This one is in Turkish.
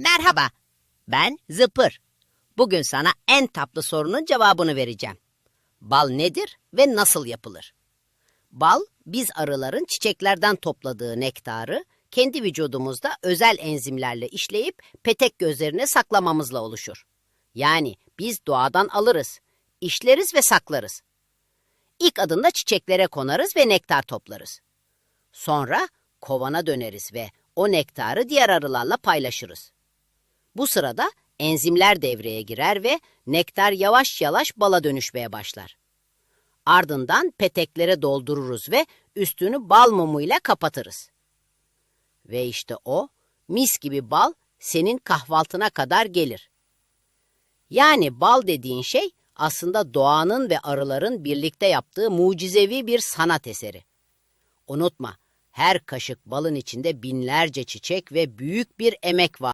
Merhaba, ben Zıpır. Bugün sana en tatlı sorunun cevabını vereceğim. Bal nedir ve nasıl yapılır? Bal, biz arıların çiçeklerden topladığı nektarı kendi vücudumuzda özel enzimlerle işleyip petek gözlerine saklamamızla oluşur. Yani biz doğadan alırız, işleriz ve saklarız. İlk adımda çiçeklere konarız ve nektar toplarız. Sonra kovana döneriz ve o nektarı diğer arılarla paylaşırız. Bu sırada enzimler devreye girer ve nektar yavaş yavaş bala dönüşmeye başlar. Ardından peteklere doldururuz ve üstünü bal mumuyla kapatırız. Ve işte o mis gibi bal senin kahvaltına kadar gelir. Yani bal dediğin şey aslında doğanın ve arıların birlikte yaptığı mucizevi bir sanat eseri. Unutma, her kaşık balın içinde binlerce çiçek ve büyük bir emek var.